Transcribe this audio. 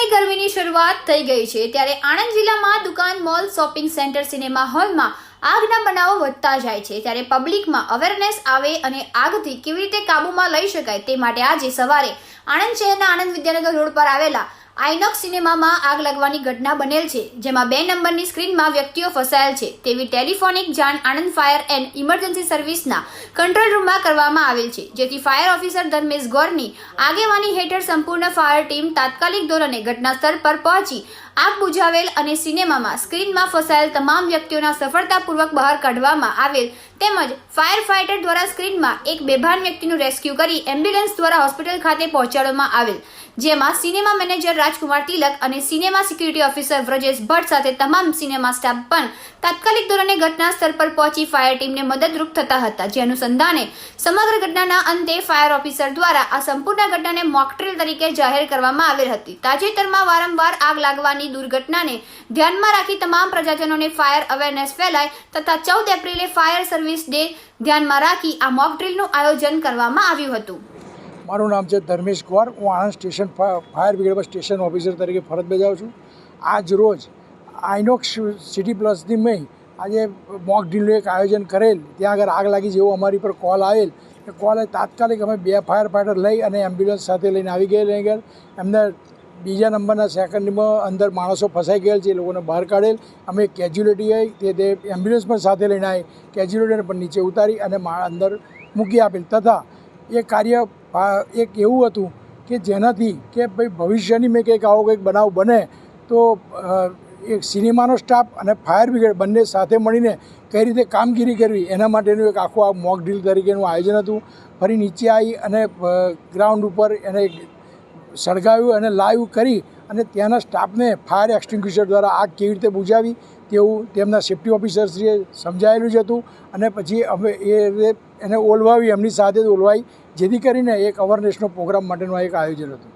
ઉનાળાની ગરમીની શરૂઆત થઈ ગઈ છે ત્યારે આણંદ જિલ્લામાં દુકાન, મોલ, શોપિંગ સેન્ટર, સિનેમા હોલમાં આગના બનાવો વધતા જાય છે. ત્યારે પબ્લિકમાં અવેરનેસ આવે અને આગથી કેવી રીતે કાબૂમાં લઈ શકાય તે માટે આજે સવારે આણંદ શહેરના આણંદ વિદ્યાનગર રોડ પર આવેલા આઇનોક્સ સિનેમામાં આગ લાગવાની ઘટના બનેલ છે, જેમાં બે નંબરની સ્ક્રીનમાં વ્યક્તિઓ ફસાયેલ છે. તેવી ટેલિફોનિક જાણ આણંદ ફાયર એન્ડ ઇમરજન્સી સર્વિસના કંટ્રોલ રૂમમાં કરવામાં આવેલ છે, જેથી ફાયર ઓફિસર ધર્મેશ ગોરની આગેવાની હેઠળ સંપૂર્ણ ફાયર ટીમ તાત્કાલિક ધોરણે ઘટના સ્થળ પર પહોંચી આગ બુઝાવેલ અને સિનેમામાં સ્ક્રીનમાં ફસાયેલ તમામ વ્યક્તિઓના સફળતાપૂર્વક બહાર કાઢવામાં આવેલ તેમજ ફાયર ફાઇટર દ્વારા સ્ક્રીનમાં એક બેભાન વ્યક્તિનું રેસ્ક્યુ કરી એમ્બ્યુલન્સ દ્વારા હોસ્પિટલ ખાતે પહોંચાડવામાં આવેલ, જેમાં સિનેમા મેનેજર રાજકુમાર તિલક અને cinema security officer Vrajesh Bhatt સાથે તમામ સિનેમા સ્ટાફ પણ તાત્કાલિક ધોરણે ઘટના સ્થળ પર પહોંચી ફાયર ટીમને મદદરૂપ થતા હતા, જે અનુસંધાને સમગ્ર ઘટનાના અંતે ફાયર ઓફિસર દ્વારા આ સંપૂર્ણ ઘટનાને મોકટ્રેલ તરીકે જાહેર કરવામાં આવેલ હતી. તાજેતરમાં વારંવાર આગ લાગવાની દુર્ઘટનાને ધ્યાનમાં રાખી તમામ પ્રજાજનોને ફાયર અવેરનેસ ફેલાય તથા ચૌદ એપ્રિલે ફાયર સર્વિસ ડે ધ્યાનમાં રાખી આ મોક ડ્રીલનું આયોજન કરવામાં આવ્યું હતું. મારું નામ છે ધર્મેશ કુવાર હું આણંદ સ્ટેશન ફાયર બ્રિગેડમાં સ્ટેશન ઓફિસર તરીકે ફરજ બજાવું છું. આજ રોજ આઇનોક્સ સિટી પ્લસની મેં આજે મોક ડ્રીલનું એક આયોજન કરેલ. ત્યાં આગળ આગ લાગી જેવો અમારી પર કોલ આવેલ. એ કોલે તાત્કાલિક અમે બે ફાયર ફાઈટર લઈ અને એમ્બ્યુલન્સ સાથે લઈને આવી ગયેલ. આગળ એમને બીજા નંબરના સેકન્ડમાં અંદર માણસો ફસાઈ ગયેલ છે, એ લોકોને બહાર કાઢેલ. અમે કેજ્યુલિટી આવી તે એમ્બ્યુલન્સ પણ સાથે લઈને આવી કેજ્યુલિટીને પણ નીચે ઉતારી અને અંદર મૂકી આપેલ. તથા એ કાર્ય એક એવું હતું કે જેનાથી કે ભાઈ ભવિષ્યની મેં કંઈક આવો કંઈક બનાવ બને, તો એક સિનેમાનો સ્ટાફ અને ફાયર બ્રિગેડ બંને સાથે મળીને કઈ રીતે કામગીરી કરવી, એના માટેનું એક આખું આ મોક ડ્રીલ તરીકેનું આયોજન હતું. ફરી નીચે આવી અને ગ્રાઉન્ડ ઉપર એને સળગાવ્યું અને લાઈવ કરી અને ત્યાંના સ્ટાફને ફાયર એક્સટિંગ્વિશર દ્વારા આગ કેવી રીતે બુજાવી તેવું તેમના સેફ્ટી ઓફિસરશ્રીએ સમજાયેલું જ હતું. અને પછી અમે એ એને ઓલવાવી, એમની સાથે જ ઓલવાઈ, જેથી કરીને એક અવેરનેસનો પ્રોગ્રામ માટેનું એક આયોજન હતું.